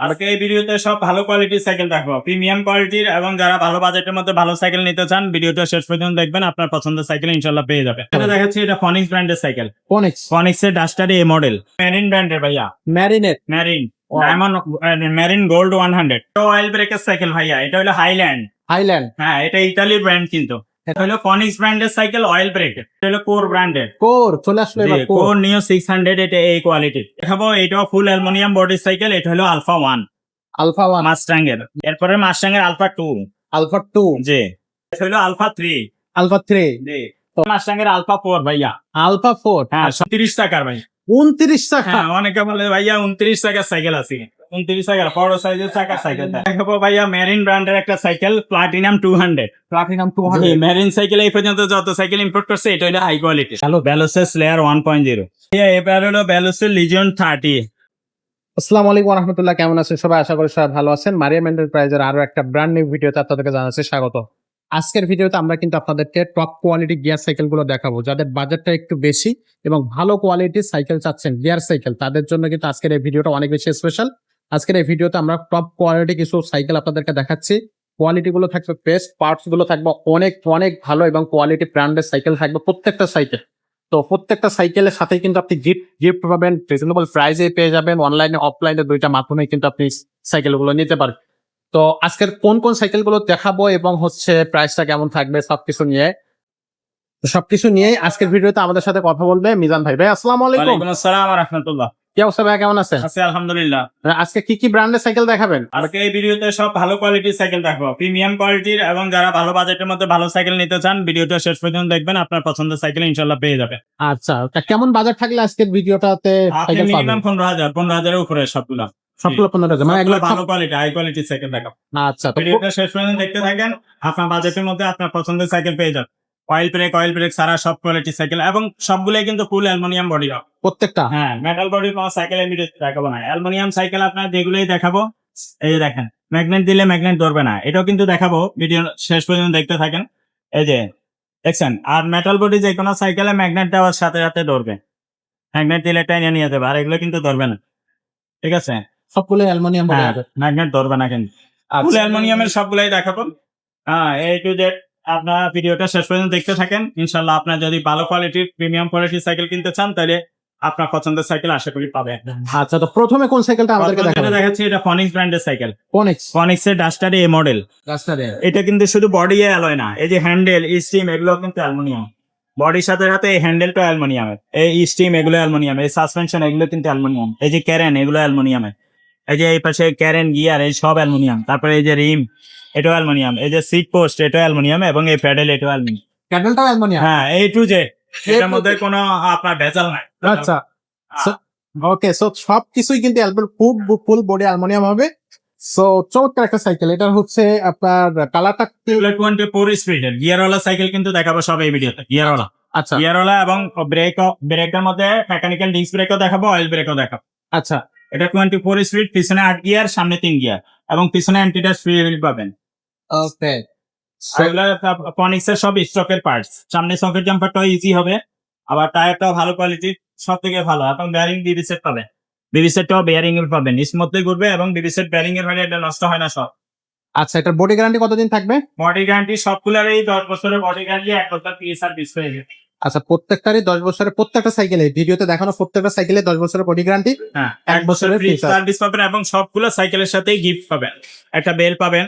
আজকে এই ভিডিওতে সব ভালো কোয়ালিটির সাইকেল দেখব। প্রিমিয়াম কোয়ালিটির এবং যারা ভালো বাজেটের মধ্যে ভালো সাইকেল নিতে চান ভিডিওটা শেষ পর্যন্ত দেখবেন আপনার পছন্দের সাইকেল ইনশাল্লাহ পেয়ে যাবে এটা দেখাচ্ছি এটা ফনিক্স ব্র্যান্ডের সাইকেল ফোনিক্স ফনিক্স এর ডাস্টার এ মডেল মেরিন ব্র্যান্ডের ভাইয়া। Marinate Marine. Diamond Marine Gold one hundred oil ব্রেকের সাইকেল ভাইয়া। এটা হলো হাইল্যান্ড হাইল্যান্ড হ্যাঁ এটা ইতালির ব্র্যান্ড কিন্তু। এটা হলো ফনিক্স ব্র্যান্ডের সাইকেল অয়েল ব্রেক এটা হলো কোর ব্র্যান্ডের কোর চলে আসলো এবার কোর নিও সিক্স হান্ড্রেড এটা এই কোয়ালিটির দেখাবো এটাও ফুল অ্যালুমিনিয়াম বডি সাইকেল এটা হলো alpha one alpha one Mustang এর। এরপরে মাস্টাং এর alpha two alpha two G এটা হলো alpha three alpha three G Mustang এর আলফা ফোর ভাইয়া। আলফা ফোর হ্যাঁ তিরিশ টাকার ভাই। উনত্রিশ টাকা। হ্যাঁ অনেকে বলে ভাইয়া উনত্রিশ টাকার সাইকেল আছে। উনত্রিশ টাকার বড় সাইজের সাইকেল দেখাবো ভাইয়া মেরিন ব্র্যান্ডের একটা cycle Platinum two hundred Platinum two Marine cycle এই পর্যন্ত যত সাইকেল ইম্পোর্ট করছে এটা হলো হাই কোয়ালিটি হ্যালো ব্যালোসের স্লেয়ার ওয়ান পয়েন্ট জিরো এবার হলো ব্যালোসের লিজিয়ন থার্টি আসসালামু আলাইকুম রহমতুল্লাহ কেমন আছেন? সবাই আশা করি সবাই ভালো আছেন। মারিয়াম এন্টারপ্রাইজের আরও একটা ব্র্যান্ড নিউ ভিডিওতে আপনাদেরকে জানাচ্ছি স্বাগত। আজকের ভিডিওতে আমরা কিন্তু আপনাদেরকে টপ কোয়ালিটি গিয়ার সাইকেলগুলো দেখাবো যাদের বাজেটটা একটু বেশি এবং ভালো কোয়ালিটির সাইকেল চাচ্ছেন গিয়ার সাইকেল তাদের জন্য কিন্তু আজকের এই ভিডিওটা অনেক বেশি স্পেশাল আজকের এই ভিডিওতে আমরা টপ কোয়ালিটি কিছু সাইকেল আপনাদেরকে দেখাচ্ছি। কোয়ালিটি গুলো থাকবে বেস্ট পার্টসগুলো থাকবে অনেক অনেক ভালো এবং কোয়ালিটি ব্র্যান্ডের সাইকেল থাকবে প্রত্যেকটা সাইকেল তো প্রত্যেকটা সাইকেলের সাথে কিন্তু আপনি গিফট গিফট পাবেন রিজনেবল প্রাইসে পেয়ে যাবেন অনলাইনে অফলাইনে দুইটা মাধ্যমে কিন্তু আপনি সাইকেলগুলো নিতে পারেন তো আজকের কোন কোন সাইকেলগুলো দেখাবো এবং হচ্ছে প্রাইসটা কেমন থাকবে সবকিছু নিয়ে। সবকিছু নিয়ে আজকের ভিডিওতে আমাদের সাথে কথা বলবে মিজান ভাই। ভাই, আসসালামু আলাইকুম। আসসালাম রহমতুল্লাহ। কি অবস্থা ভাই কেমন আছেন? আছে আলহামদুলিল্লাহ। আজকে কি কি ব্র্যান্ডের সাইকেল দেখাবেন? আজকে এই ভিডিওতে সব ভালো কোয়ালিটির সাইকেল দেখব। প্রিমিয়াম কোয়ালিটির এবং যারা ভালো বাজেটের মধ্যে ভালো সাইকেল নিতে চান ভিডিওটা শেষ পর্যন্ত দেখবেন আপনার পছন্দের সাইকেল ইনশাল্লাহ পেয়ে আচ্ছা কেমন বাজার থাকলে আজকের ভিডিওটাতে আপনি মিনিমাম পনেরো হাজার পনেরো হাজারের উপরে সবগুলো। সবগুলো পনেরো হাজার মানে এগুলো ভালো কোয়ালিটি হাই কোয়ালিটির সাইকেল দেখাবো। আচ্ছা ভিডিওটা শেষ পর্যন্ত দেখতে থাকেন আপনার বাজেটের মধ্যে আপনার পছন্দের সাইকেল পেয়ে যাবেন। অয়েল ব্রেক অয়েল ব্রেক সারা সব কোয়ালিটির সাইকেল এবং সবগুলোই কিন্তু ফুল অ্যালুমিনিয়াম বডি প্রত্যেকটা? হ্যাঁ মেটাল বডি কোনো সাইকেল আমি দেখাবো না। অ্যালুমিনিয়াম সাইকেল আপনার যেগুলোই দেখাবো এই যে দেখেন ম্যাগনেট দিলে ম্যাগনেট ধরবে না। এটাও কিন্তু দেখাবো ভিডিও শেষ পর্যন্ত দেখতে থাকেন। এই যে দেখছেন? আর মেটাল বডি যে কোনো সাইকেলে ম্যাগনেট দেওয়ার সাথে সাথে ধরবে। ম্যাগনেট দিলে টেনে নিয়ে যাবে আর এগুলো কিন্তু ধরবে না। ঠিক আছে? সবগুলো অ্যালুমিনিয়াম ম্যাগনেট ধরবে না কিন্তু। ফুল অ্যালুমিনিয়ামের সবগুলাই দেখাবো। হ্যাঁ এই টু জেড আপনার ভিডিওটা শেষ পর্যন্ত দেখতে থাকেন। ইনশাল্লাহ আপনার যদি ভালো কোয়ালিটির প্রিমিয়াম কোয়ালিটির সাইকেল কিনতে চান তাহলে আপনার পছন্দের সাইকেল আশা করি পাবেন। আচ্ছা তো প্রথমে কোন সাইকেলটা আমাদেরকে দেখাবেন? দেখাচ্ছি এটা ফনিক্স ব্র্যান্ডের সাইকেল ফোনিক্স ফনিক্স এর ডাস্টার এ মডেল রাস্তাতে এটা কিন্তু শুধু বডি অ্যালয় না এই যে হ্যান্ডেল স্টিম এগুলো কিন্তু অ্যালুমিনিয়াম বডির সাথে সাথে এই হ্যান্ডেলটা অ্যালুমিনিয়ামের এই স্টিম এগুলো অ্যালুমিনিয়াম এই সাসপেনশন এগুলো কিন্তু অ্যালুমিনিয়াম এই যে ক্যারেন এগুলো অ্যালুমিনিয়ামের এই যে এই পাশে ক্যারেন গিয়ার এই সব অ্যালুমিনিয়াম তারপরে এই যে রিম এটাও অ্যালুমিনিয়াম এই যে সিট পোস্ট এটাও অ্যালুমিনিয়াম এবং এই প্যাডেল এটাও অ্যালুমিনিয়াম। ক্যান্ডেলটাও অ্যালুমিনিয়াম? হ্যাঁ এই টু যে এটার মধ্যে কোনো আপনার ভেজাল নাই। আচ্ছা। ওকে সো সবকিছুই কিন্তু অ্যালবাম খুব ফুল বডি অ্যালুমিনিয়াম হবে। সো চমৎকার একটা সাইকেল এটা হচ্ছে আপনার কালারটা টোয়েন্টি ফোর স্পিডের গিয়ারওয়ালা সাইকেল কিন্তু দেখাবো সব এই ভিডিওতে গিয়ারওয়ালা আচ্ছা। গিয়ারওয়ালা এবং ব্রেক ব্রেকের মধ্যে মেকানিক্যাল ডিস্ক ব্রেকও দেখাবো অয়েল ব্রেকও দেখাবো। আচ্ছা। এটা টোয়েন্টি ফোর স্পিড পিছনে আট গিয়ার সামনে তিন গিয়ার এবং পিছনে অ্যান্টিটাস ফ্রি হুইল পাবেন। ওকে এগুলো পনিক্স এর সব স্টকের পার্টস সামনে সকেট জাম্পারটাও ইজি হবে আবার টায়ারটাও ভালো কোয়ালিটির সব থেকে ভালো এবং ব্যারিং বিবি সেট পাবেন বিবি সেটটাও বেয়ারিং এর পাবেন স্মুথলি ঘুরবে এবং বিবি সেট ব্যারিং এর হলে এটা নষ্ট হয় না সব। আচ্ছা এটার বডি গ্যারান্টি কতদিন থাকবে? বডি গ্যারান্টি সবগুলোর এই দশ বছরের বডি গ্যারান্টি এক বছর পিএস আর পিস হয়ে যাবে আচ্ছা প্রত্যেকটারই দশ বছরের প্রত্যেকটা সাইকেলে ভিডিওতে দেখানো প্রত্যেকটা সাইকেলে দশ বছরের বডি গ্যারান্টি হ্যাঁ এক বছরের সার্ভিস পাবেন এবং সবগুলো সাইকেলের সাথেই গিফট পাবেন। একটা বেল পাবেন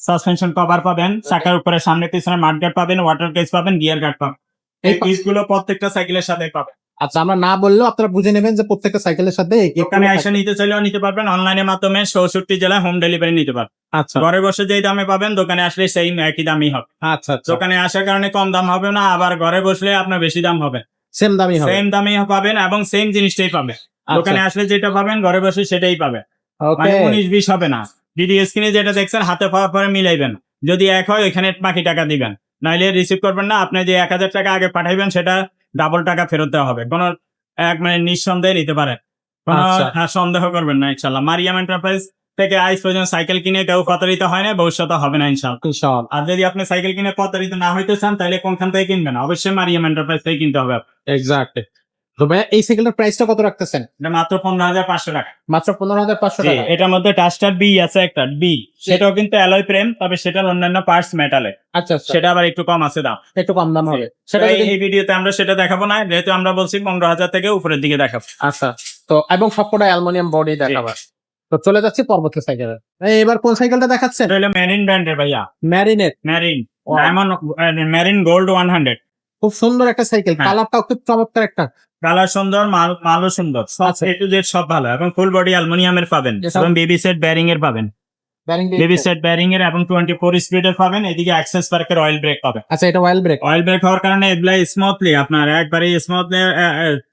সাসপেনশন কভার পাবেন চাকার উপরে সামনে পিছনে মাড গার্ড পাবেন ওয়াটার কেস পাবেন গিয়ার গার্ড পাবেন। এই পিসগুলো প্রত্যেকটা সাইকেলের সাথে পাবেন। আচ্ছা আমরা না বললেও আপনারা বুঝে নেবেন যে প্রত্যেকটা সাইকেলের সাথে দোকানে এসে নিতে চাইলেও নিতে পারবেন অনলাইনের মাধ্যমে চৌষট্টি জেলায় হোম ডেলিভারি নিতে পারবেন। আচ্ছা। ঘরে বসে যেই দামে পাবেন দোকানে আসলে সেই একই দামই হবে। আচ্ছা আচ্ছা। দোকানে আসার কারণে কম দাম হবে না আবার ঘরে বসলে আপনার বেশি দাম হবে। সেম দামই হবে। সেম দামই পাবেন এবং সেম জিনিসটাই পাবেন। আচ্ছা, দোকানে আসলে যেটা পাবেন ঘরে বসে সেটাই পাবেন। মানে উনিশ বিশ হবে না। ভিডিও স্ক্রিনে যেটা দেখছেন হাতে পাওয়ার পরে মিলাইবেন। যদি এক হয় ওইখানে বাকি টাকা দিবেন। নাইলে রিসিভ করবেন না আপনি যে এক হাজার টাকা আগে পাঠাইবেন সেটা ডাবল টাকা ফেরত দেওয়া হবে। কোনো এক মানে নিঃসন্দেহে নিতে পারেন। আচ্ছা। সন্দেহ করবেন না ইনশাল্লাহ মারিয়াম এন্টারপ্রাইজ থেকে আজ পর্যন্ত সাইকেল কিনে কেউ প্রতারিত হয় না ভবিষ্যতে হবে না ইনশাল্লাহ ইনশাআল্লাহ। আর যদি আপনি সাইকেল কিনে প্রতারিত না হইতে চান তাহলে কোনখান থেকে কিনবেন? অবশ্যই মারিয়াম এন্টারপ্রাইজ থেকে কিনতে হবে। এক্স্যাক্টলি তো ভাইয়া এই সাইকেলটার প্রাইসটা কত রাখতেছেন? এটা মাত্র পনেরো হাজার পাঁচশো টাকা। মাত্র পনেরো হাজার পাঁচশো টাকা। এটার মধ্যে টাস্টার বি আছে একটা বি সেটাও কিন্তু অ্যালয় ফ্রেম তবে সেটার অন্যান্য পার্টস মেটালে আচ্ছা আচ্ছা। সেটা আবার একটু কম আছে দাম। একটু কম দাম হবে। সেটা এই ভিডিওতে আমরা সেটা দেখাবো না যেহেতু আমরা বলছি পনেরো হাজার থেকে উপরের দিকে দেখাবো। আচ্ছা তো এবং সবকটা অ্যালুমিনিয়াম বডি দেখাবে। তো চলে যাচ্ছি পরবর্তী সাইকেলে এবার কোন সাইকেলটা দেখাচ্ছেন? এটা মেরিন ব্র্যান্ডের ভাইয়া। Marinate Marine Wow. Diamond Marine Gold one hundred খুব সুন্দর একটা সাইকেল হ্যাঁ। কালারটাও খুব চমৎকার একটা। কালার সুন্দর মাল মালও সুন্দর সব। এ টু জেড সব ভালো এবং ফুল বডি অ্যালুমিনিয়ামের পাবেন এবং বেবি সেট ব্যারিং এর পাবেন। বেবি সেট ব্যারিং এর এবং টোয়েন্টি ফোর স্পিডের পাবেন এদিকে অ্যাক্সেস পার্কের অয়েল ব্রেক পাবেন। আচ্ছা এটা ওয়েল ব্রেক অয়েল ব্রেক হওয়ার কারণে এগুলা স্মুথলি আপনার একবারে স্মুথলি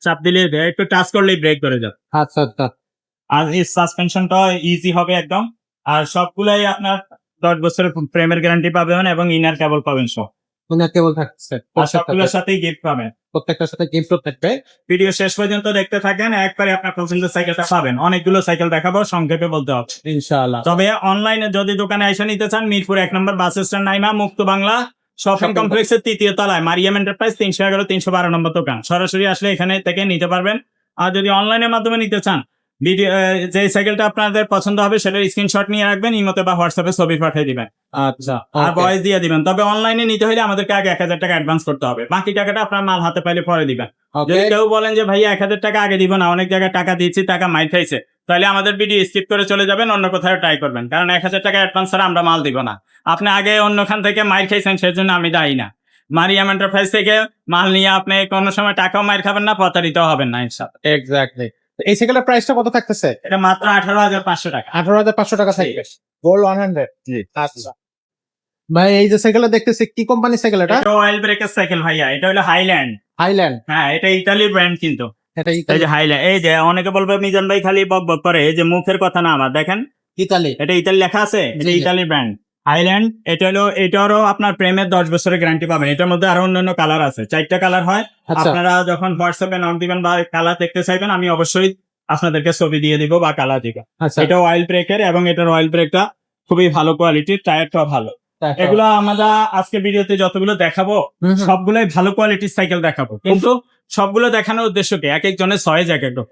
চাপ দিলে একটু টাচ করলেই ব্রেক করে যাবে আচ্ছা আচ্ছা। আর এই সাসপেনশনটা ইজি হবে একদম। আর সবগুলাই আপনার দশ বছরের ফ্রেমের গ্যারান্টি পাবেন এবং ইনার কেবল পাবেন সব। কোন কেবল থাকছে। আর সবগুলোর সাথেই গিফট পাবেন। প্রত্যেকটার সাথে গিফটও থাকবে। ভিডিও শেষ পর্যন্ত দেখতে থাকেন একবারে আপনার পছন্দের সাইকেলটা পাবেন। অনেকগুলো সাইকেল দেখাবো সংক্ষেপে বলতে হবে। ইনশাআল্লাহ। তবে অনলাইনে যদি দোকানে এসে নিতে চান মিরপুর এক নম্বর বাস স্ট্যান্ড নাইমা মুক্ত বাংলা শপিং কমপ্লেক্সের তৃতীয় তলায় মারিয়াম এন্টারপ্রাইজ তিনশো এগারো তিনশো বারো নম্বর দোকান। সরাসরি আসলে এখানে থেকে নিতে পারবেন। আর যদি অনলাইনের মাধ্যমে নিতে চান ভিডিও যে সাইকেলটা আপনাদের পছন্দ হবে সেটার স্ক্রিনশট নিয়ে রাখবেন ইমোতে বা হোয়াটসঅ্যাপে ছবি পাঠিয়ে দিবেন। আচ্ছা আর. ভয়েস দিয়ে দিবেন। তবে অনলাইনে নিতে হলে আমাদেরকে আগে এক হাজার টাকা অ্যাডভান্স করতে হবে। বাকি টাকাটা আপনার মাল হাতে পাইলে পরে দিবেন। যদি কেউ বলেন যে ভাইয়া এক হাজার টাকা আগে দিব না অনেক জায়গায় টাকা দিয়েছি টাকা মাইর খাইছে তাহলে আমাদের ভিডিও স্কিপ করে চলে যাবেন অন্য কোথাও ট্রাই করবেন। কারণ এক হাজার টাকা অ্যাডভান্স ছাড়া আমরা মাল দিব না। আপনি আগে অন্যখান থেকে মাইর খাইছেন সেজন্য আমি দায়ী না। মারিয়াম এন্টারপ্রাইজ থেকে মাল নিয়ে আপনি কোনো সময় টাকাও মাইর খাবেন না প্রতারিত হবেন না ইনশাল্লাহ এক্স্যাক্টলি এই সাইকেলের প্রাইসটা কত থাকতেছে? এটা মাত্র আঠারো হাজার পাঁচশো টাকা। আঠারো হাজার পাঁচশো টাকা থাকবে। গোল্ড ওয়ান হান্ড্রেড আচ্ছা। ভাই এই যে সাইকেলটা দেখতেছি কি কোম্পানির সাইকেল এটা? এটা অয়েল ব্রেকের সাইকেল ভাইয়া। এটা হলো হাইল্যান্ড হাইল্যান্ড হ্যাঁ এটা ইতালির ব্র্যান্ড কিন্তু। এটা এই যে হাইল্যান্ড এই যে অনেকে বলবে মিজান ভাই খালি বক বক করে। এই যে মুখের কথা না আমার দেখেন। ইতালি এটা ইতালি লেখা আছে? এটা। ইতালি ব্র্যান্ড হাইল্যান্ড এটা হলো এটারও আপনার প্রেমের দশ বছরের গ্যারান্টি পাবেন। এটার মধ্যে আরও অন্যান্য কালার আছে। চারটা কালার হয়। আচ্ছা। আপনারা যখন হোয়াটসঅ্যাপে নক দিবেন বা কালার দেখতে চাইবেন আমি অবশ্যই আপনাদেরকে ছবি দিয়ে দিব বা কালার দিব। আচ্ছা। এটা অয়েল ব্রেকের এবং এটার অয়েল ব্রেকটা খুবই ভালো কোয়ালিটির টায়ারটাও ভালো। এগুলো আমরা আজকে ভিডিওতে যতগুলো দেখাবো। সবগুলোই ভালো কোয়ালিটির সাইকেল দেখাবো। কিন্তু সবগুলো দেখানোর উদ্দেশ্য কি? এক একজনের সয়েজ এক এক রকম।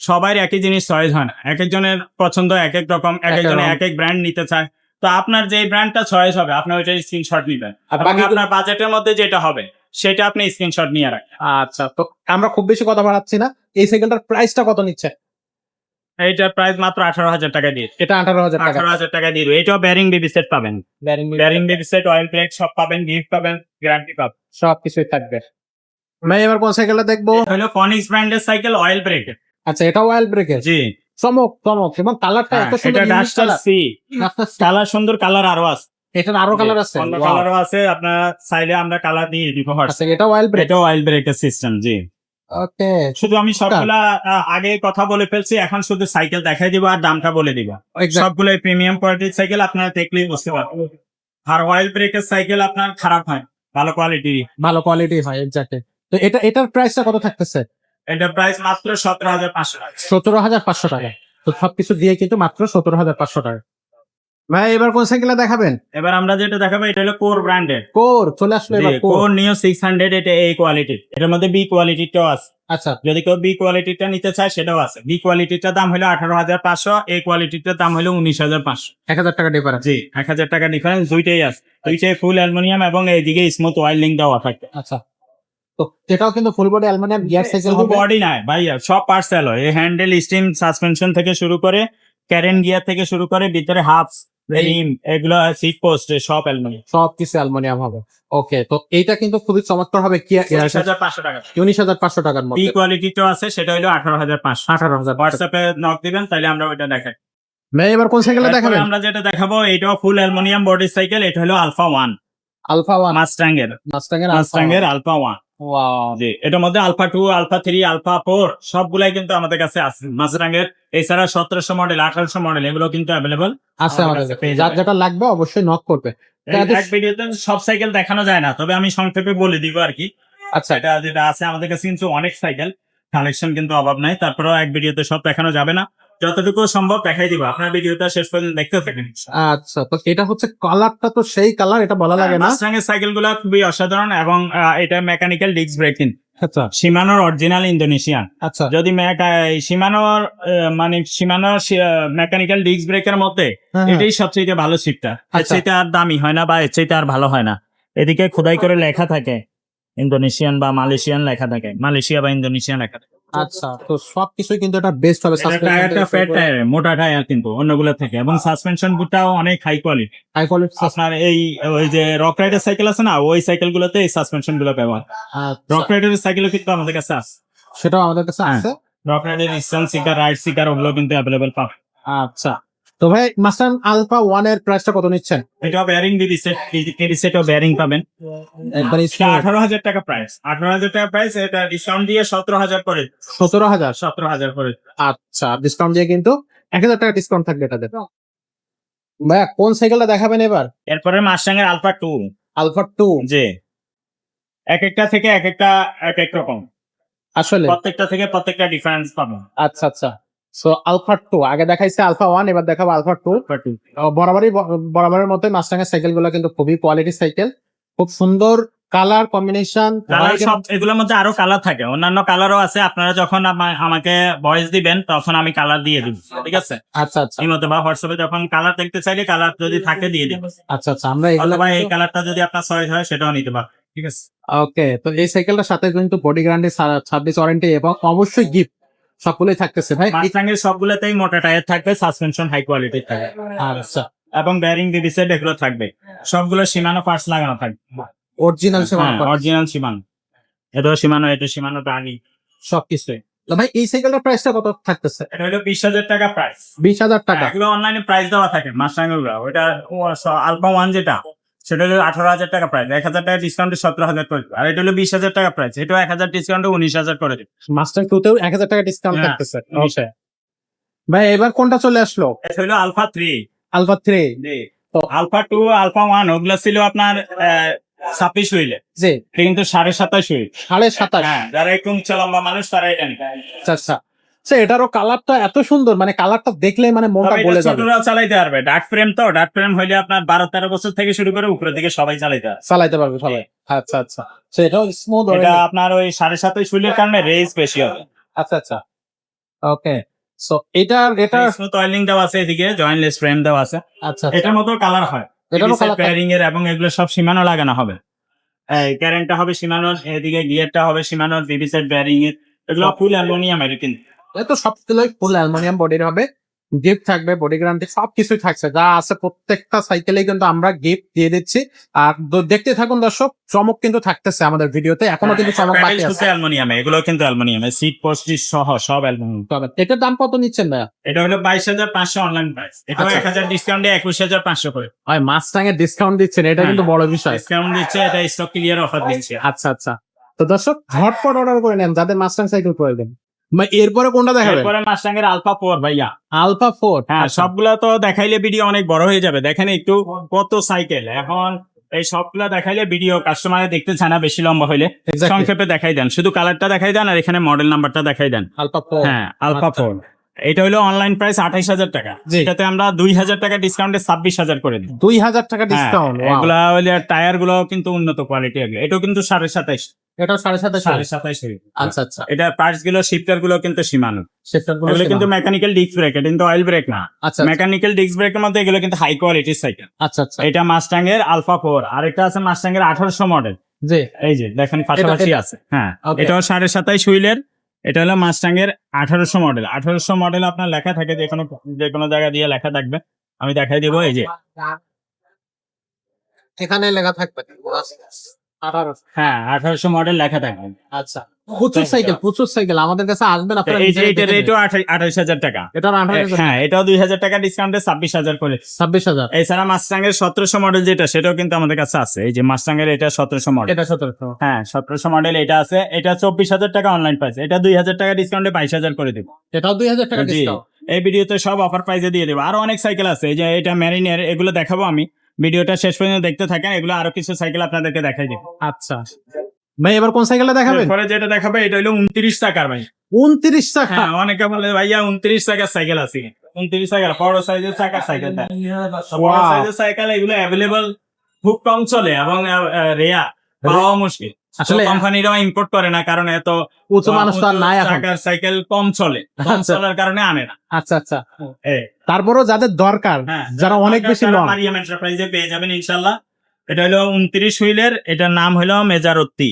সবাই একই জিনিস সয়েজ হয় না। এক একজনের পছন্দ এক এক রকম এক এক একজনের এক এক ব্র্যান্ড নিতে চায়। তো আপনার যে ব্র্যান্ডটা চয়েস হবে আপনি ওইটা স্ক্রিনশট নিবেন আপনার বাজেটের মধ্যে যেটা হবে সেটা আপনি স্ক্রিনশট নিয়ে রাখেন আচ্ছা তো আমরা খুব বেশি কথা বাড়াচ্ছি না। এই সাইকেলটার প্রাইসটা কত নিচ্ছে? এইটার প্রাইস মাত্র আঠারো হাজার টাকা দিয়ে। এটা আঠারো হাজার টাকা। আঠারো হাজার টাকা দিয়ে। দেবো। এটাও ব্যারিং বেবি সেট পাবেন। Bearing baby set oil brake সব পাবেন গিফট পাবেন গ্যারান্টি পাবেন। সব কিছুই থাকবে। ভাই এবার কোন সাইকেলটা দেখব? হলো কনিক্স ব্র্যান্ডের সাইকেল অয়েল ব্রেক আচ্ছা এটা অয়েল ব্রেকের জি। চমক চমক। এবং কালারটা হ্যাঁ, এত সুন্দর ডাস্টার সি। কালার সুন্দর কালার আরও আছে। এটার আরও কালার আছে? কালারও আছে আপনার চাইলে আমরা কালার দিয়ে দিব আচ্ছা এটা ওয়েল ব্রেক এটা অয়েল ব্রেকের সিস্টেম জি। ওকে। শুধু আমি সবগুলা আগে কথা বলে ফেলছি এখন শুধু সাইকেল দেখাই দিব আর দামটা বলে দিব। সবগুলাই প্রিমিয়াম কোয়ালিটির সাইকেল আপনারা দেখলেই বুঝতে পারবেন। আর অয়েল ব্রেকের সাইকেল আপনার খারাপ হয় ভালো কোয়ালিটি ভালো কোয়ালিটি হয় এক্স্যাক্টলি তো এটা এটার প্রাইসটা কত থাকতেছে? এটা প্রাইস মাত্র সতেরো হাজার পাঁচশো টাকা। সতেরো হাজার পাঁচশো টাকা। তো সবকিছু দিয়ে কিন্তু মাত্র সতেরো হাজার পাঁচশো টাকা। ভাই এবার কোন সাইকেলটা দেখাবেন? এবার আমরা যেটা দেখাবো এটা হলো কোর ব্র্যান্ডের কোর চলে আসলো এবার কোর নিও সিক্স হান্ড্রেড এটা এই কোয়ালিটির এটার মধ্যে বি কোয়ালিটিটাও আছে। আচ্ছা। যদি কেউ বি কোয়ালিটিটা নিতে চায় সেটাও আছে। বি কোয়ালিটিটার দাম হলো আঠারো হাজার পাঁচশো এই কোয়ালিটিটার দাম হলো উনিশ হাজার পাঁচশো। এক হাজার টাকা ডিফারেন্স জি এক হাজার টাকা ডিফারেন্স দুইটাই আছে। দুইটাই ফুল অ্যালুমিনিয়াম এবং এইদিকে স্মুথ ওয়াইল্ডিং দেওয়া থাকে। আচ্ছা। তো এটাও কিন্তু full body aluminium gear cycle হবে। বডি নাই ভাইয়া সব পার্টস এলো এই হ্যান্ডেল স্টিম সাসপেনশন থেকে শুরু করে ক্যারেন গিয়ার থেকে শুরু করে ভিতরে হাফ রিম এগুলো সিট পোস্ট সব অ্যালুমিনিয়াম সব কিছু অ্যালুমিনিয়াম হবে। ওকে তো এইটা কিন্তু খুবই চমৎকার হবে। কি উনিশ হাজার পাঁচশো টাকা। উনিশ হাজার পাঁচশো টাকার মধ্যে। কোয়ালিটিটাও আছে সেটা হলো আঠারো হাজার পাঁচশো। আঠারো হাজার হোয়াটসঅ্যাপে নক দিবেন তাহলে আমরা ওইটা দেখাই। ভাই এবার কোন সাইকেলটা এরপরে দেখাবেন? আমরা যেটা দেখাবো এটাও ফুল অ্যালুমিনিয়াম বডি সাইকেল এটা হলো alpha one alpha one Mustang এর মাস্টাং এর মাস্টাং এর আলফা ওয়ান জি এটার মধ্যে alpha two alpha three alpha four সবগুলাই কিন্তু আমাদের কাছে আছে। এছাড়া সতেরোশো মডেল আঠারোশো মডেল এগুলো কিন্তু অ্যাভেলেবল আছে আমাদের যার যেটা লাগবে অবশ্যই নক করবে। এক ভিডিওতে সব সাইকেল দেখানো যায় না তবে আমি সংক্ষেপে বলে দিব আর কি। আচ্ছা। এটা যেটা আছে আমাদের কাছে কিন্তু অনেক সাইকেল কালেকশন কিন্তু অভাব নাই তারপরেও এক ভিডিওতে সব দেখানো যাবে না। যতটুকু সম্ভব দেখাই দিব। আপনার ভিডিওটা শেষ পর্যন্ত দেখতে থাকেন আচ্ছা তো এটা হচ্ছে কালারটা তো সেই কালার এটা বলা লাগে না। মাস্টাং এর সাইকেলগুলা খুবই অসাধারণ এবং এটা মেকানিক্যাল ডিস্ক ব্রেকিং আচ্ছা। সীমানোর অরিজিনাল ইন্দোনেশিয়ান আচ্ছা। যদি সীমানোর মানে সীমানোর মেকানিক্যাল ডিস্ক ব্রেকের মধ্যে। এটাই সবচেয়ে ভালো সিটটা এর আচ্ছা। চাইতে আর দামি হয় না বা এর চাইতে আর ভালো হয় না। এদিকে খোদাই করে লেখা থাকে। ইন্দোনেশিয়ান বা মালয়েশিয়ান লেখা থাকে। মালয়েশিয়া বা ইন্দোনেশিয়ান লেখা থাকে। আচ্ছা তো সবকিছুই কিন্তু এটা বেস্ট হবে টায়ারটা ফ্যাট টায়ার মোটা টায়ার কিন্তু অন্যগুলো থেকে। এবং সাসপেনশন গুটাও অনেক হাই কোয়ালিটি হাই কোয়ালিটি আপনার এই ওই যে রক রাইডার সাইকেল আছে না ওই সাইকেল গুলোতে এই সাসপেনশনগুলো ব্যবহার। রক রাইডারের সাইকেল কিন্তু আমাদের কাছে আছে। সেটাও আমাদের কাছে হ্যাঁ। আছে। রক রাইডার ইসেল সিকার রাইড সিকার ওগুলো কিন্তু অ্যাভেলেবেল পাবে আচ্ছা। তো ভাই মাস্টান আলফা ওয়ানের প্রাইসটা কত নিচ্ছেন? এটা বেয়ারিং দিদি সেট দিদি সেটও বেয়ারিং পাবেন। একবার আঠারো হাজার টাকা প্রাইস আঠারো হাজার টাকা প্রাইস এটা ডিসকাউন্ট দিয়ে সতেরো হাজার করে। সতেরো হাজার? সতেরো হাজার করে। আচ্ছা ডিসকাউন্ট দিয়ে কিন্তু এক হাজার টাকা ডিসকাউন্ট থাকবে এটাতে। ভাইয়া কোন সাইকেলটা দেখাবেন এবার? এরপরে মাসটাঙ্গের আলফা টু আলফা টু যে এক একটা থেকে এক একটা এক এক রকম। আসলে? প্রত্যেকটা থেকে প্রত্যেকটা ডিফারেন্স পাবেন আচ্ছা আচ্ছা। সো আলফা টু আগে দেখাইছে আলফা ওয়ান এবার দেখাবো আলফা টু বরাবরই বরাবরের মতো মাস্টাঙ্গের সাইকেলগুলো কিন্তু খুবই কোয়ালিটি সাইকেল খুব সুন্দর কালার কম্বিনেশন সব এগুলোর মধ্যে আরও কালার থাকে। অন্যান্য কালারও আছে। আপনারা যখন আমা- আমাকে ভয়েস দিবেন তখন আমি কালার দিয়ে দিব। ঠিক আছে? আচ্ছা আচ্ছা। এই মতো বা হোয়াটসঅ্যাপে যখন কালার দেখতে চাইলে কালার যদি থাকে দিয়ে দিব। আচ্ছা আচ্ছা। আমরা এগুলো অথবা এই কালারটা যদি আপনার চয়েস হয় সেটাও নিতে পারেন ঠিক আছে? ওকে তো এই সাইকেলটার সাথে কিন্তু বডি গ্যারান্টি ছাব্বিশ ওয়ারেন্টি এবং অবশ্যই গিফট সবগুলোই থাকতেছে ভাই। মাস্টাঙ্গের সবগুলোতেই মোটা টায়ার থাকবে সাসপেনশন হাই কোয়ালিটির থাকবে আচ্ছা। এবং ব্যারিং বিবি সেট এগুলো থাকবে। সবগুলো সীমানো পার্টস লাগানো থাকবে। অরিজিনাল সেবা অরিজিনাল সীমানো। এটাও সীমানো এটা সীমানো প্রাণী সবকিছুই। তো ভাই এই সাইকেলটার প্রাইসটা কত থাকতেছে? এটা হলো বিশ হাজার টাকা প্রাইস বিশ হাজার টাকা। এগুলো অনলাইনে প্রাইস দেওয়া থাকে মাস্টাঙ্গের ওইটা আলফা ওয়ান যেটা। সেটা হলো আঠারো হাজার টাকা প্রাইস এক হাজার টাকা ডিসকাউন্টে সতেরো হাজার করে। আর এটা হলো বিশ হাজার টাকা প্রাইস এটাও এক হাজার ডিসকাউন্টে উনিশ হাজার করে দেবে। মাস্টার টুতেও এক হাজার টাকা ডিসকাউন্ট হ্যাঁ, থাকতেছে। ওকে ভাই এবার কোনটা চলে আসলো? এটা হলো আলফা থ্রি আলফা থ্রি তো আলফা টু আলফা ওয়ান ওগুলো ছিল আপনার ছাব্বিশ হুইলে। জি। কিন্তু সাড়ে সাতাশ হুইল। সাড়ে সাতাশ। হ্যাঁ যারা একটু লম্বা মানুষ তারা এটা আচ্ছা আচ্ছা। সে এটারও কালারটা এত সুন্দর মানে কালারটা দেখলে মানে মনটা বলে যাবে। ছোটরাও চালাইতে পারবে। ডার্ট ফ্রেম তো ডার্ট ফ্রেম হইলে আপনার বারো তেরো বছর থেকে শুরু করে উপরের দিকে সবাই চালাইতে পারবে। চালাইতে পারবে সবাই। আচ্ছা আচ্ছা। সে এটাও স্মুথ এটা আপনার ওই সাড়ে সাতাশ হুইলের কারণে রেস বেশি হবে। আচ্ছা আচ্ছা। ওকে সো এটার এটা স্মুথ অয়েলিং দেওয়া আছে এদিকে জয়েন্টলেস ফ্রেম দেওয়া আছে। আচ্ছা এটার মতো কালার হয়। এটারও থাকে? প্যারিং এর এবং এগুলো সব সীমানো লাগানো হবে। এই ক্যারেন্টটা হবে সীমানোর এদিকে গিয়ারটা হবে সীমানোর বিবি সেট ব্যারিং এর। এগুলো ফুল অ্যালুমিনিয়ামের কিন্তু। এ তো সবগুলোই ফুল অ্যালুমিনিয়াম বডির হবে। গিফট থাকবে বডি গ্যারান্টি সবকিছুই থাকছে। যা আছে প্রত্যেকটা সাইকেলে কিন্তু আমরা গিফট দিয়ে দিচ্ছি। আর দেখতে থাকুন দর্শক চমক কিন্তু থাকতেছে আমাদের ভিডিওতে। এখনও কিন্তু চমক বাকি আছে। অ্যালুমিনিয়ামে এগুলো কিন্তু অ্যালুমিনিয়ামে সিট পোস্ট সহ সব অ্যালুমিনিয়াম তবে এটার দাম কত নিচ্ছেন ভাইয়া? এটা হলো বাইশ হাজার পাঁচশো অনলাইন প্রাইস এটা আচ্ছা। এক হাজার ডিসকাউন্টে একুশ হাজার পাঁচশো করে। ভাই মাস্টাং এর ডিসকাউন্ট দিচ্ছেন এটা হ্যাঁ। কিন্তু বড় বিষয়। ডিসকাউন্ট দিচ্ছে এটা স্টক ক্লিয়ার অফার দিচ্ছে। আচ্ছা আচ্ছা। তো দর্শক ঝটপট অর্ডার করে নেন যাদের মাস্টাং সাইকেল প্রয়োজন। এরপরে কোনটা দেখাবেন? এরপরে মাসাঙ্গের আলফা ফোর ভাইয়া। আলফা ফোর হ্যাঁ সবগুলা তো দেখাইলে ভিডিও অনেক বড় হয়ে যাবে। দেখেন একটু কত সাইকেল এখন এই সবগুলা দেখাইলে ভিডিও কাস্টমারে দেখতে চায় না বেশি লম্বা হইলে। সংক্ষেপে দেখাই দেন। শুধু কালারটা দেখাই দেন আর এখানে মডেল নাম্বারটা দেখাই দেন। আলফা ফোর হ্যাঁ আলফা আচ্ছা। ফোর এটা হলো অনলাইন প্রাইস আঠাইশ হাজার টাকা। এটাতে আমরা দুই হাজার টাকা ডিসকাউন্টে ছাব্বিশ হাজার করে দিই। দুই হাজার টাকা ডিসকাউন্ট হ্যাঁ, এগুলা হইলে টায়ারগুলো কিন্তু উন্নত কোয়ালিটি এটাও কিন্তু সাড়ে সাতাইশ। এটাও সাড়ে সাথে সাড়ে সাতাইশ আচ্ছা আচ্ছা। এটা পার্টসগুলো শিফটারগুলো কিন্তু সীমানো। সেটার এগুলো কিন্তু মেকানিক্যাল ডিস্ক ব্রেক এটা কিন্তু অয়েল ব্রেক না। আচ্ছা মেকানিক্যাল ডিস্ক ব্রেকের মধ্যে এগুলো কিন্তু হাই কোয়ালিটির সাইকেল আচ্ছা আচ্ছা। এটা মাস্টাং এর আলফা ফোর আরেকটা আছে মাস্টাং এর আঠারোশো মডেল জি। এই যে দেখেন পাশাপাশি আছে। হ্যাঁ এটাও সাড়ে সাতাইশ হুইলের। এটা হলো মাস্টাং এর আঠারোশো মডেল আঠারোশো মডেল আপনার লেখা থাকে, যে কোনো যে কোনো জায়গা দিয়ে লেখা থাকবে। আমি দেখাই দিব, এই যে। এখানে লেখা থাকবে। আঠারো হ্যাঁ আঠারোশো মডেল লেখা থাকবে। আচ্ছা। প্রচুর সাইকেল প্রচুর সাইকেল আমাদের কাছে আসবেন আপনারা এই যে নিজেরা রেটও আঠাইশ হাজার টাকা। নেবেন। এটার হ্যাঁ এটাও দুই হাজার টাকা ডিসকাউন্টে ছাব্বিশ হাজার করে। ছাব্বিশ হাজার। এছাড়া মাস্টাং সতেরোশো মডেল যেটা সেটাও কিন্তু আমাদের কাছে আছে। এই যে মাস্টাং এর এটা সতেরোশো মডেল এটা সতেরোশো। হ্যাঁ সতেরোশো মডেল এটা আছে। এটা চব্বিশ হাজার টাকা অনলাইন প্রাইস এটা দুই হাজার টাকা ডিসকাউন্টে বাইশ হাজার করে দেবো। এটাও দুই হাজার টাকা। ডিসকাউন্ট এই ভিডিওতে সব অফার প্রাইসে দিয়ে দেবো। আরও অনেক সাইকেল আছে। এই যে এটা ম্যারিনের এগুলো দেখাবো আমি। ভিডিওটা শেষ পর্যন্ত দেখতে থাকেন এগুলো আরও কিছু সাইকেল আপনাদেরকে দেখাই দেবো। আচ্ছা। ভাই এবার কোন সাইকেলটা দেখাবেন? এরপরে যেটা দেখাবে এটা হলো উনত্রিশ টাকার ভাই। উনত্রিশ টাকা হ্যাঁ অনেকে বলে ভাইয়া উনত্রিশ টাকার সাইকেল আছে। উনত্রিশ টাকার বড় সাইজের চাকার সাইকেল বড়. সাইজের সাইকেল এগুলো অ্যাভেলেবল খুব কম চলে এবং রেয়া পাওয়া মুশকিল। আসলে কোম্পানিরাও ইম্পোর্ট করে না কারণ এত উচ্চ মানুষ নাই এখন। টাকার সাইকেল কম চলে কম আচ্ছা। চলার কারণে আনে না। আচ্ছা আচ্ছা। এই, তারপরেও যাদের দরকার হ্যাঁ যারা অনেক বেশি লং মারিয়াম এন্টারপ্রাইজে পেয়ে যাবেন ইনশাল্লাহ এটা হলো উনত্রিশ হুইলের এটার নাম হলো মেজারত্তি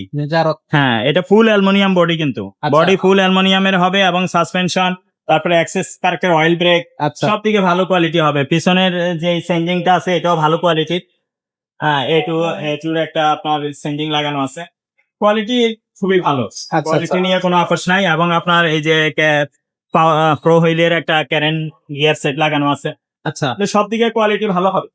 হ্যাঁ এটা ফুল অ্যালুমিনিয়াম বডি কিন্তু। আচ্ছা। বডি ফুল অ্যালুমিনিয়ামের হবে এবং সাসপেনশন তারপরে অ্যাক্সেস পার্কের অয়েল ব্রেক আচ্ছা। সব থেকে ভালো কোয়ালিটি হবে। পিছনের যে সেঞ্জিংটা আছে এটাও ভালো কোয়ালিটির হ্যাঁ এ টু এ টুর একটা আপনার সেঞ্জিং লাগানো আছে। কোয়ালিটি খুবই ভালো। আচ্ছা কোয়ালিটি নিয়ে কোনো আপোষ নাই এবং আপনার এই যে প্রো হুইলের একটা ক্যারেন গিয়ার সেট লাগানো আছে। আচ্ছা। তো সব দিকে কোয়ালিটি ভালো হবে।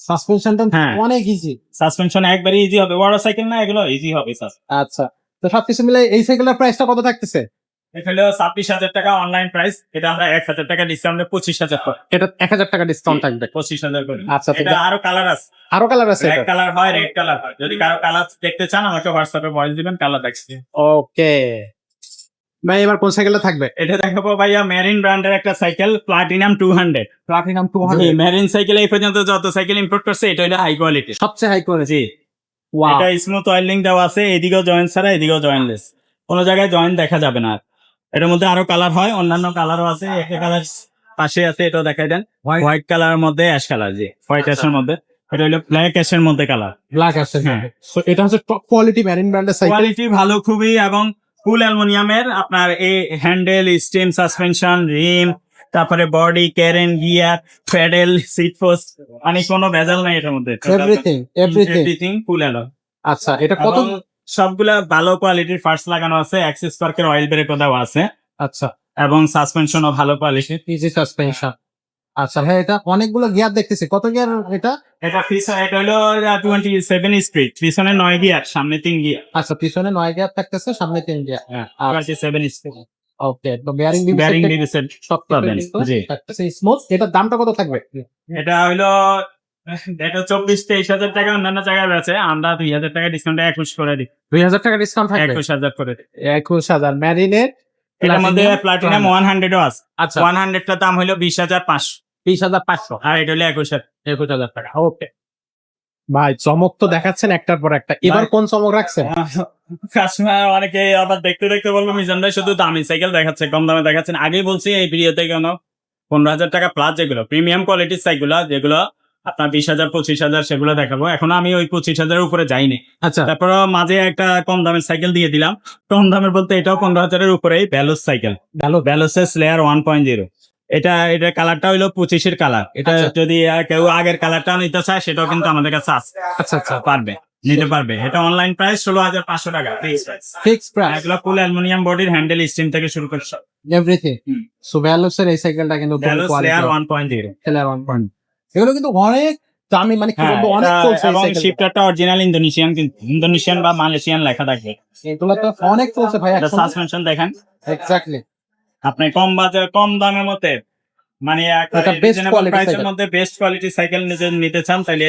সাসপেনশনটা হ্যাঁ। অনেক ইজি সাসপেনশন একবারে ইজি হবে। বড় সাইকেল না এগুলো ইজি হবে। আচ্ছা। তো সবকিছু মিলে এই সাইকেলের প্রাইসটা কত থাকতেছে? এটা হলো ছাব্বিশ হাজার টাকা অনলাইন প্রাইস এটা আমরা এক হাজার টাকা ডিসকাউন্টে পঁচিশ হাজার করে। এটা এক হাজার টাকা ডিসকাউন্ট থাকবে। পঁচিশ হাজার করে। আচ্ছা এটা আরও কালার আছে। আরও কালার আছে ব্ল্যাক কালার হয় রেড কালার হয়। যদি কারও কালার দেখতে চান আমাকে হোয়াটসঅ্যাপে ভয়েস দিবেন কালার দেখছি। ওকে ভাই এবার কোন সাইকেলটা থাকবে? এটা দেখাবো ভাইয়া মেরিন ব্র্যান্ডের একটা cycle Platinum two hundred Platinum two Marine cycle এই পর্যন্ত যত সাইকেল ইম্পোর্ট করছে এটা হলো হাই কোয়ালিটি সবচেয়ে হাই জি এটা স্মুথ অয়েলিং দেওয়া আছে এদিকেও জয়েন্ট ছাড়া এদিকেও জয়েন্টলেস কোনো জায়গায় জয়েন্ট দেখা যাবে না এটার মধ্যে আরও কালার হয় অন্যান্য কালারও আছে একটা কালার পাশে আছে এটাও দেখাই দেন। হোয়াইট কালার মধ্যে অ্যাশ কালার জি হোয়াইট আচ্ছা। অ্যাশের মধ্যে। এটা হলো ব্ল্যাক অ্যাশের মধ্যে কালার ব্ল্যাক আছে হ্যাঁ। এটা হচ্ছে টপ কোয়ালিটি ম্যারিন ব্র্যান্ডের সাইকেল কোয়ালিটি ভালো খুবই এবং ফুল অ্যালুমিনিয়ামের আপনার এই হ্যান্ডেল স্টিম সাসপেনশন রিম তারপরে body Karen gear pedal seat post মানে কোনো ভেজাল নাই এটার মধ্যে। এভরিথিং এভরিথিং ফুল অ্যালো আচ্ছা এটা কত সবগুলা ভালো কোয়ালিটির পার্টস লাগানো আছে অ্যাক্সেস পার্কের অয়েল ব্রেকও দেওয়া আছে। আচ্ছা। এবং সাসপেনশনও ভালো কোয়ালিটির ইজি সাসপেনশন আচ্ছা ভাই এটা অনেকগুলো গিয়ার দেখতেছি। কত গিয়ার এটা? এটা পিছনে এটা হলো টোয়েন্টি সেভেন স্পিড পিছনে নয় গিয়ার সামনে তিন গিয়ার আচ্ছা পিছনে নয় গিয়ার থাকতেছে সামনে তিন গিয়ার আর টোয়েন্টি সেভেন স্পিড ওকে তো বেয়ারিং ব্যারিং ডিভিসের সব পাবেন, জি। স্মুথ এটার দামটা কত থাকবে? এটা হইল এটা চব্বিশ তেইশ হাজার টাকা অন্যান্য জায়গায় আছে। আমরা দুই হাজার টাকা ডিসকাউন্টে একুশ করে দিই। দুই হাজার টাকা ডিসকাউন্ট থাকবে? একুশ হাজার করে দিই। একুশ হাজার। ম্যারিনের এটার মধ্যে প্লাটিনাম ওয়ান হান্ড্রেডও আছে। আচ্ছা। ওয়ান হান্ড্রেডটার দাম হলো বিশ হাজার পাঁচশো। বিশ হাজার পাঁচশো? আর এটা হলো একুশ হাজার একুশ হাজার টাকা। ওকে ভাই চমক তো দেখাচ্ছেন একটার পর একটা। এবার কোন চমক রাখছেন? কাস্টমার অনেকে আবার দেখতে দেখতে বলল মিজান ভাই শুধু দামি সাইকেল দেখাচ্ছে কম দামে দেখাচ্ছেন। আগেই বলছি এই ভিডিওতে কেন? পনেরো হাজার টাকা প্লাস যেগুলো প্রিমিয়াম কোয়ালিটির সাইকেল যেগুলো আপনার বিশ হাজার পঁচিশ হাজার সেগুলো দেখাবো। এখন আমি ওই পঁচিশ হাজারের উপরে যাইনি। আচ্ছা। তারপর মাঝে একটা কম দামের সাইকেল দিয়ে দিলাম। কম দামের বলতে এটাও পনেরো হাজারের উপরেই ব্যালোস সাইকেল ব্যালোসের স্লেয়ার ওয়ান পয়েন্ট জিরো এটা এটা কালারটা হইল পঁচিশের কালার এটা আচ্ছা। যদি কেউ আগের কালারটা নিতে চায় সেটাও কিন্তু আমাদের কাছে আছে। আচ্ছা আচ্ছা। পারবে। নিতে পারবে। এটা অনলাইন প্রাইস ষোলো হাজার পাঁচশো টাকা। ফিক্স প্রাইস এগুলো ফুল অ্যালুমিনিয়াম বডির হ্যান্ডেল স্টিম থেকে শুরু করে এভরিথিং সো ভ্যালুসের এই সাইকেলটা কিন্তু ব্যালোস slayer one point zero one point এগুলো কিন্তু অনেক দামি মানে কি বলব অনেক চলছে এবং। শিফটারটা অরিজিনাল ইন্দোনেশিয়ান ইন্দোনেশিয়ান বা মালয়েশিয়ান লেখা থাকবে এগুলো তো অনেক চলছে ভাই এটা সাসপেনশন দেখেন। এক্স্যাক্টলি আপনি কম বাজার কম দামের মধ্যে মানে একটা প্রাইসের cycle। মধ্যে বেস্ট কোয়ালিটি সাইকেল নিতে নিতে চান তাহলে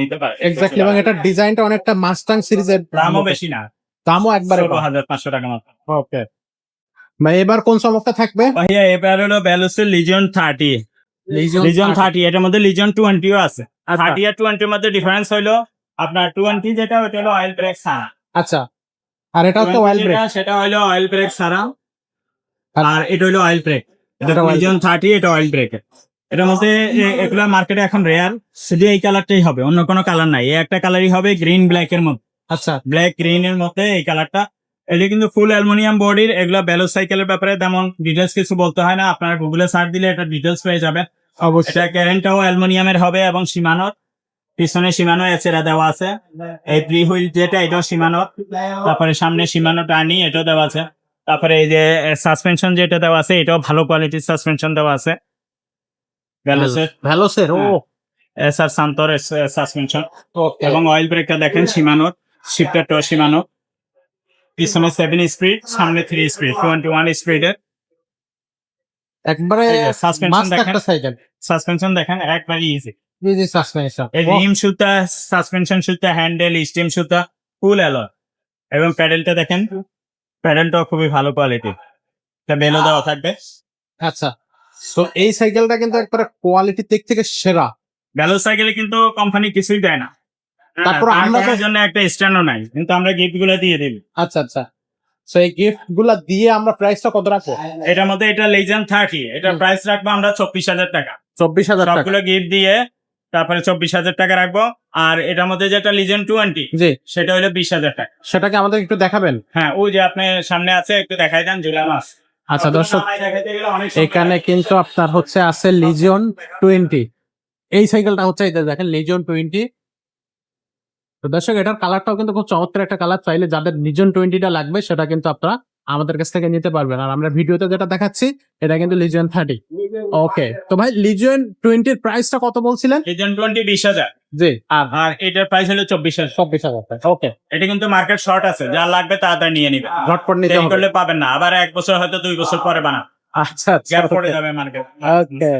নিতে পারে এক্স্যাক্টলি এবং এটা ডিজাইনটা অনেকটা মাস্টাং সিরিজের দামও বেশি না। দামও একবারে ষোলো হাজার পাঁচশো টাকা মাত্র। ওকে ভাই এবার কোন চমকটা থাকবে? ভাইয়া এবার হলো ব্যালোসের লিজন থার্টি লিজন থার্টি এটার মধ্যে লিজন টোয়েন্টিও আছে। থার্টি আর টোয়েন্টির মধ্যে ডিফারেন্স হইল আপনার টোয়েন্টি যেটা ওটা হলো অয়েল ব্রেক ছাড়া আচ্ছা। আর এটা হচ্ছে 20 ওয়াইল্ড ব্রেক সেটা অয়েল ব্রেক ছাড়া আর- এটা অয়েল ব্রেক এটা লিজন থার্টি এটা অয়েল ব্রেক এটার মধ্যে এগুলা মার্কেটে এখন রেয়ার শুধু এই কালারটাই হবে অন্য কোনো কালার নাই। এই একটা কালারই হবে গ্রিন ব্ল্যাক এর মধ্যে। আচ্ছা। ব্ল্যাক গ্রিন এর মধ্যে এই কালারটা এটা কিন্তু ফুল অ্যালুমিনিয়াম বডির এগুলা ব্যালো সাইকেলের ব্যাপারে তেমন ডিটেলস কিছু বলতে হয় না। আপনারা গুগলে সার্চ দিলে এটা ডিটেলস পেয়ে যাবেন। অবশ্যই। ক্যারেন্টটাও অ্যালুমিনিয়ামের হবে এবং সীমানোর। পিছনে সীমানো এছাড়া দেওয়া আছে। এই প্রি হুইল যেটা এটাও সীমানো তারপরে সামনে সীমানো টার্নি এটাও দেওয়া আছে। তারপরে এই যে সাসপেনশন যেটা দেওয়া আছে এটাও ভালো কোয়ালিটির সাসপেনশন দেওয়া আছে। ব্যালোসের ভ্যালোসের ও। এসআর সান্তর সাসপেনশন এবং অয়েল ব্রেকটা দেখেন সীমানোর। শিফটারটাও সীমানো পিছনে সেভেন স্পিড সামনে থ্রি স্পিড টোয়েন্টি ওয়ান স্পিডের একবারে মাস্ট দেখেন। সাসপেনশন দেখেন একবারে ইজি ইজি সাসপেনশন এই রিম সুতা সাসপেনশন সুতা হ্যান্ডেল স্টিম সুতা ফুল অ্যালো এবং প্যাডেলটা দেখেন প্যাডেলটাও খুবই ভালো কোয়ালিটি এটা বেলো দেওয়া থাকবে। আচ্ছা। তো এই সাইকেলটা কিন্তু একবারে কোয়ালিটির দিক থেকে সেরা। বেলো সাইকেলে কিন্তু কোম্পানি কিছুই দেয় না। তারপর হ্যাঁ, আমরা জন্য একটা স্ট্যান্ডও নাই। কিন্তু আমরা গিফটগুলো দিয়ে দিই। আচ্ছা আচ্ছা। তো এই গিফটগুলা দিয়ে আমরা প্রাইসটা কত রাখব? এটার মধ্যে এটা লেজেন্ড থার্টি এটা প্রাইস রাখব আমরা চব্বিশ হাজার টাকা। চব্বিশ হাজার টাকা। সবগুলো গিফট দিয়ে তারপরে চব্বিশ হাজার টাকা রাখব আর এটার মধ্যে যেটা লিজেন্ড টোয়েন্টি জি। সেটা হলো বিশ হাজার টাকা। সেটাকে আমাদের একটু দেখাবেন? হ্যাঁ ওই যে আপনি সামনে আছে একটু দেখাই দেন জুলাই মাস। আচ্ছা দর্শক এখানে কিন্তু আপনার হচ্ছে আছে লিজিয়ন টোয়েন্টি এই সাইকেলটা হচ্ছে দেখেন লিজিয়ন টোয়েন্টি তো দর্শক এটার কালারটাও কিন্তু খুব চমৎকার একটা কালার চাইলে যাদের লিজিয়ন টোয়েন্টিটা লাগবে সেটা কিন্তু আপনারা আমাদের কাছ থেকে নিতে পারবেন। আর আমরা ভিডিওতে যেটা দেখাচ্ছি এটা কিন্তু লিজিয়ন থার্টি ওকে তো ভাই লিজিয়ন টোয়েন্টির প্রাইসটা কত বলছিলেন? লিজেন্ড টোয়েন্টি বিশ হাজার। জি। আর আর এটার প্রাইস হলো চব্বিশ হাজার। চব্বিশ হাজার ওকে এটা কিন্তু মার্কেট শর্ট আছে। যার লাগবে তাড়াতাড়ি নিয়ে নিবে ঝটপট নিতে করলে পাবেন না। আবার এক বছর হয়তো দুই বছর পরে বানা আচ্ছা আচ্ছা পড়ে যাবে মার্কেট ওকে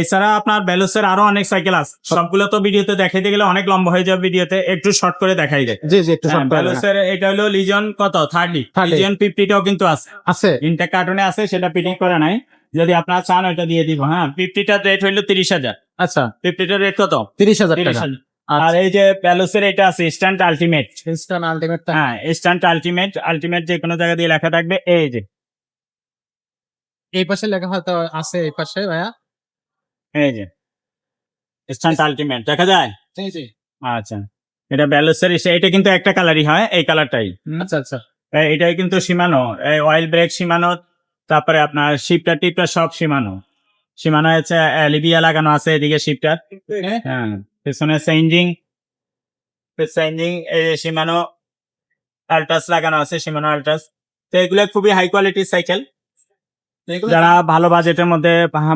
এছাড়া আপনার বেলোসের আরও অনেক সাইকেল আছে। সবগুলো তো ভিডিওতে দেখাইতে গেলে অনেক লম্বা হয়ে যাবে ভিডিওতে। একটু শর্ট করে দেখাই দেয়। জি জি একটু করে দেন। এটা হলো লিজন কত? থার্টি 30 লিজন ফিফটিটাও কিন্তু আছে। আছে। ইনটেক কার্টুনে আছে সেটা ফিটিং করে নাই। যদি আপনার চান ওইটা দিয়ে দিব। হ্যাঁ ফিফটিটার রেট হইল তিরিশ হাজার। আচ্ছা। ফিফটিটার রেট কত? তিরিশ হাজার তিরিশ হাজার। আর এই যে প্যালোসের এটা আছে স্ট্যান্ড আলটিমেট ইনস্টান আলটিমেট হ্যাঁ স্ট্যান্ড আলটিমেট আলটিমেট যে কোনো জায়গা দিয়ে লেখা থাকবে এই যে। এই পাশে লেখা হয়তো আছে এই পাশে ভাইয়া। এই যে স্ট্যান্ড আলটিমেট দেখা যায়? আচ্ছা এটা ব্যালোসের এটা কিন্তু একটা কালারই হয় এই কালারটাই আচ্ছা আচ্ছা। এটাই কিন্তু সীমানো এই অয়েল ব্রেক সীমানো তারপরে আপনার শিপটা টিপটা সব সীমানো। সীমানো হচ্ছে লিবিয়া লাগানো আছে এদিকে শিপটার হ্যাঁ। পেছনে চেঞ্জিং চেঞ্জিং এই সীমানো আল্ট্রাস লাগানো আছে সীমানো আল্ট্রাস তো এগুলো খুবই হাই কোয়ালিটির সাইকেল যারা ভালো বাজেটের মধ্যে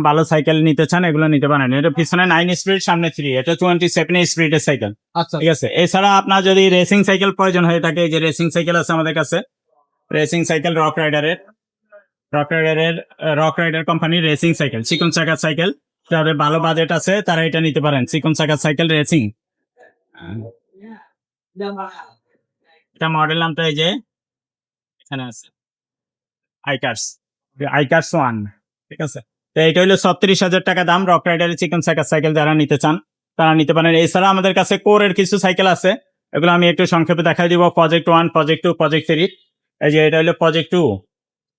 ভালো সাইকেল নিতে চান এগুলো নিতে পারেন। এটা পিছনে নাইন স্পিড সামনে থ্রি এটা টোয়েন্টি সেভেন স্পিডের সাইকেল আচ্ছা ঠিক আছে? এছাড়া আপনার যদি রেসিং সাইকেল প্রয়োজন হয়ে থাকে যে রেসিং সাইকেল আছে আমাদের কাছে রেসিং সাইকেল রক রাইডারের রক রাইডারের রক রাইডার কোম্পানির রেসিং সাইকেল চিকন চাকার সাইকেল যাদের ভালো বাজেট আছে তারা এটা নিতে পারেন। চিকন চাকার সাইকেল রেসিং এটা মডেল নামটা এই যে এখানে আছে। আইকার্স আইকার্স ওয়ান ঠিক আছে? তো এটা হলো ছত্রিশ হাজার টাকা দাম, রক রাইডারের চিকন চাকার সাইকেল যারা নিতে চান, তারা নিতে পারেন। এছাড়া আমাদের কাছে কোরের কিছু সাইকেল আছে, এগুলো আমি একটু সংক্ষেপে দেখাই দিব। Project one project two project three এই যে এটা হলো প্রজেক্ট টু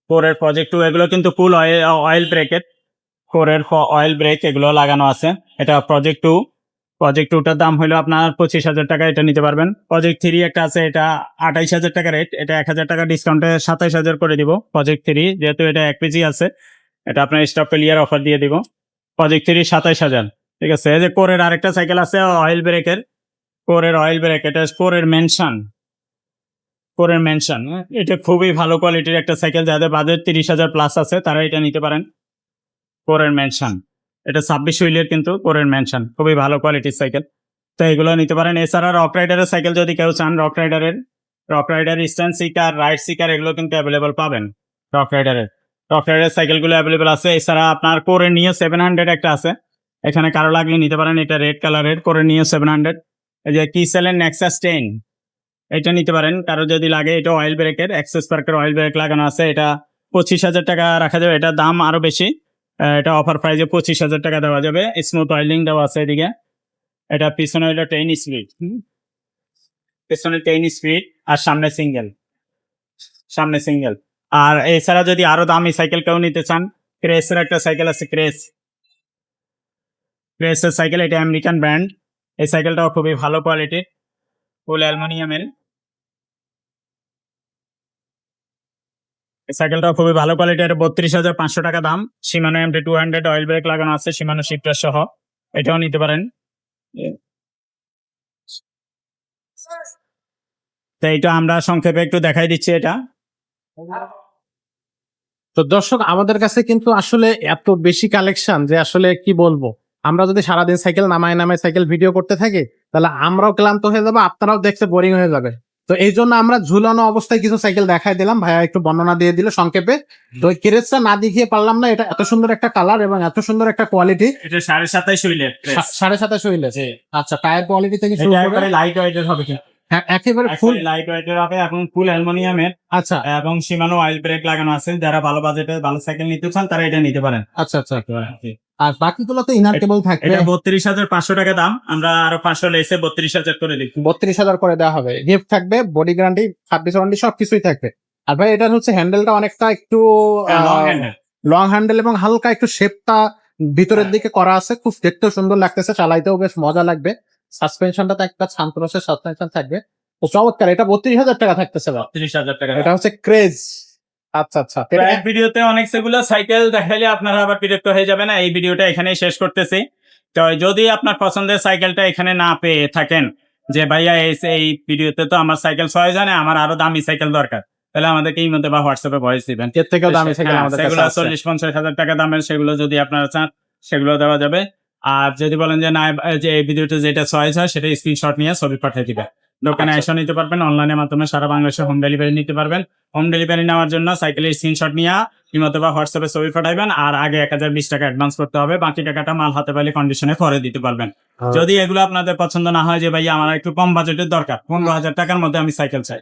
কোরের প্রজেক্ট টু এগুলো কিন্তু ফুল অয়েল অয়েল ব্রেকের কোরের অয়েল ব্রেক এগুলো লাগানো আছে। এটা প্রজেক্ট টু প্রজেক্ট টুটার দাম হলো আপনার পঁচিশ হাজার টাকা, এটা নিতে পারবেন। প্রজেক্ট থ্রি একটা আছে, এটা আঠাইশ হাজার টাকা রেট এটা এক হাজার টাকা ডিসকাউন্টে সাতাইশ হাজার করে দিব। প্রজেক্ট থ্রি যেহেতু এটা এক পেজি আছে, এটা আপনার স্টক ক্লিয়ার অফার দিয়ে দিব। প্রজেক্ট থ্রি সাতাইশ হাজার, ঠিক আছে? যে কোরের আরেকটা সাইকেল আছে অয়েল ব্রেকের কোরের অয়েল ব্রেক এটা কোরের মেনশন কোরের মেনশন এটা খুবই ভালো কোয়ালিটির একটা সাইকেল যাদের বাজেট তিরিশ হাজার প্লাস আছে, তারা এটা নিতে পারেন। কোরের মেনশন এটা ছাব্বিশ হুইলের কিন্তু কোরের মেনশন খুবই ভালো কোয়ালিটির সাইকেল তো এগুলো নিতে পারেন। এছাড়া রক রাইডারের সাইকেল যদি কেউ চান rock রাইডারের Rock Rider stand seeker ride seeker এগুলো কিন্তু অ্যাভেলেবল পাবেন রক রাইডারের রক রাইডার সাইকেলগুলো অ্যাভেলেবল আছে। এছাড়া আপনার কোরে নিয়ে সেভেন হান্ড্রেড একটা আছে। এখানে কারও লাগলে নিতে পারেন, এটা রেড কালারের করে নিয়ে সেভেন হান্ড্রেড এই যে কি সেলের নেক্সাস টেন এটা নিতে পারেন। কারও যদি লাগে, এটা অয়েল ব্রেকের অ্যাক্সেস পার্কের অয়েল ব্রেক লাগানো আছে। এটা পঁচিশ হাজার টাকা রাখা যাবে। এটা দাম আরও বেশি। এটা অফার প্রাইজে পঁচিশ হাজার টাকা দেওয়া যাবে। স্মুথ অয়েলিং দেওয়া আছে এদিকে। এটা পিছনে হলো টেন স্পিড পিছনে টেন স্পিড আর সামনে সিঙ্গেল সামনে সিঙ্গেল আর এছাড়া যদি আরও দামি সাইকেল কেউ নিতে চান ক্রেসের একটা সাইকেল আছে ক্রেস ক্রেসের সাইকেল এটা আমেরিকান ব্র্যান্ড এই সাইকেলটাও খুবই ভালো কোয়ালিটির ফুল অ্যালুমিনিয়ামের এই সাইকেলটাও খুবই ভালো কোয়ালিটির বত্রিশ হাজার পাঁচশো টাকা দাম। Shimano MT two hundred oil brake লাগানো আছে সীমানো শিফটার সহ। এটাও নিতে পারেন। তো এইটা আমরা সংক্ষেপে একটু দেখাই দিচ্ছি এটা। তো দর্শক, আমাদের কাছে কিন্তু আসলে এত বেশি কালেকশন যে আসলে কি বলব? আমরা যদি সারাদিন সাইকেল নামায় নামায় সাইকেল ভিডিও করতে থাকি, তাহলে আমরাও ক্লান্ত হয়ে যাব, আপনারাও দেখতে বোরিং হয়ে যাবে তো এই জন্য আমরা ঝুলানো অবস্থায় কিছু সাইকেল দেখাই দিলাম। ভাইয়া একটু বর্ণনা দিয়ে দিল সংক্ষেপে। তো কেরেসটা না দেখিয়ে পারলাম না এটা এত সুন্দর একটা কালার এবং এত সুন্দর একটা কোয়ালিটি এটা সাড়ে সাতাইশ হুইলের সাড়ে সাতাশ হইলে আচ্ছা টায়ার কোয়ালিটি থেকে শুরু করে লাইট ওয়েটের হবে কি হ্যাঁ, একেবারে ফুল লাইট ওয়েটের হবে এখন ফুল অ্যালুমিনিয়ামের আচ্ছা। এবং সীমানো অয়েল ব্রেক লাগানো আছে। যারা ভালো বাজেটে ভালো সাইকেল নিতে চান তারা এটা নিতে পারেন। আচ্ছা আচ্ছা। আর বাকিগুলো তো ইনার কেবল থাকবে। এটা বত্রিশ হাজার পাঁচশো টাকা দাম। আমরা আরও পাঁচশো লেসে বত্রিশ হাজার করে দিই বত্রিশ হাজার করে দেওয়া হবে। গিফট থাকবে বডি গ্যারান্টি ছাব্বিশ ওয়ারেন্টি সবকিছুই থাকবে। আর ভাই এটা হচ্ছে হ্যান্ডেলটা অনেকটা একটু লং হ্যান্ডেল এবং হালকা একটু শেপটা ভিতরের হ্যাঁ। দিকে করা আছে। খুব দেখতেও সুন্দর লাগতেছে চালাইতেও বেশ মজা লাগবে। সাসপেনশনটা তো একটা শান্তরসের সাসপেনশন থাকবে। তো চমৎকার এটা বত্রিশ হাজার টাকা থাকতেছে। বত্রিশ হাজার টাকা। এটা হচ্ছে ক্রেজ আচ্ছা আচ্ছা। ভিডিওতে অনেক সেগুলো সাইকেল দেখাইলে আপনারা আবার বিরক্ত হয়ে যাবে না এই ভিডিওটা এখানেই শেষ করতেছি। তো যদি আপনার পছন্দের সাইকেলটা এখানে না পেয়ে থাকেন যে ভাইয়া এই এই ভিডিওতে তো আমার সাইকেল ছয় জানে আমার আরও দামি সাইকেল দরকার তাহলে আমাদেরকে এই মধ্যে বা হোয়াটসঅ্যাপে ভয়েস দিবেন। এর থেকেও দামি সাইকেল হ্যাঁ, আমাদের সেগুলো চল্লিশ পঞ্চাশ হাজার টাকা দামের সেগুলো যদি আপনারা চান সেগুলো দেওয়া যাবে। আর যদি বলেন যে না যে এই ভিডিওতে যেটা চয়েস হয় সেটা স্ক্রিনশট নিয়ে ছবি পাঠিয়ে দিবে দোকানে আচ্ছা। এসে নিতে পারবেন অনলাইনের মাধ্যমে সারা বাংলাদেশে হোম ডেলিভারি নিতে পারবেন হোম ডেলিভারি নেওয়ার জন্য সাইকেলের স্ক্রিনশট নিয়ে ইমতে বা হোয়াটসঅ্যাপে ছবি পাঠাইবেন আর আগে এক হাজার বিশ টাকা অ্যাডভান্স করতে হবে বাকি টাকাটা মাল হাতে পাইলে কন্ডিশনে পরে দিতে পারবেন হ্যাঁ। যদি এগুলো আপনাদের পছন্দ না হয় যে ভাই আমার একটু কম বাজেটের দরকার পনেরো হাজার টাকার মধ্যে আমি সাইকেল চাই।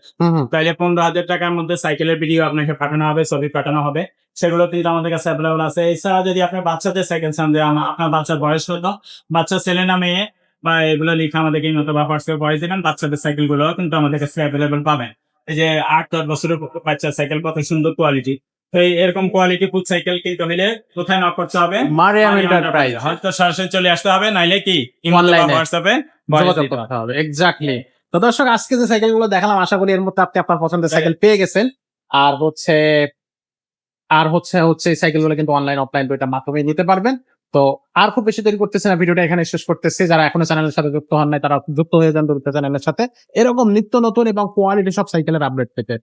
তাইলে পনেরো হাজার টাকার মধ্যে সাইকেলের ভিডিও আপনাকে পাঠানো হবে ছবি পাঠানো হবে সেগুলো কিন্তু আমাদের কাছে অ্যাভেলেবল আছে এছাড়া যদি আপনার বাচ্চাদের সাইকেল চান যে আপনার বাচ্চার বয়স হলো বাচ্চা ছেলে না মেয়ে বা এগুলো লিখে আমাদেরকে এই মতো বা হোয়াটসঅ্যাপে ভয়েস দিবেন বাচ্চাদের সাইকেলগুলো কিন্তু আমাদের কাছে অ্যাভেলেবল পাবেন। এই যে আট দশ বছরের বাচ্চার সাইকেল কত সুন্দর কোয়ালিটি তো এরকম কোয়ালিটি ফুড সাইকেল কিনতে হলে কোথায় নক করতে হবে? মারিয়াম এন্টারপ্রাইজ হয়তো সরাসরি চলে আসতে হবে নাইলে কি? হোয়াটসঅ্যাপে যোগাযোগ করতে হবে। এক্স্যাক্টলি তো দর্শক আজকে যে সাইকেলগুলো দেখালাম আশা করি এর মধ্যে আপনি আপনার পছন্দের সাইকেল পেয়ে গেছেন। আর হচ্ছে আর হচ্ছে হচ্ছে সাইকেলগুলো কিন্তু অনলাইন অফলাইন মাধ্যমে নিতে পারবেন। তো আর খুব বেশি দেরি করতেছে না, ভিডিওটা এখানে শেষ করতেছে। যারা এখনও চ্যানেলের সাথে যুক্ত হন নাই, তারা যুক্ত হয়ে যান দ্রুত চ্যানেলের সাথে। এরকম নিত্য নতুন এবং কোয়ালিটি সব সাইকেলের আপডেট পেতে।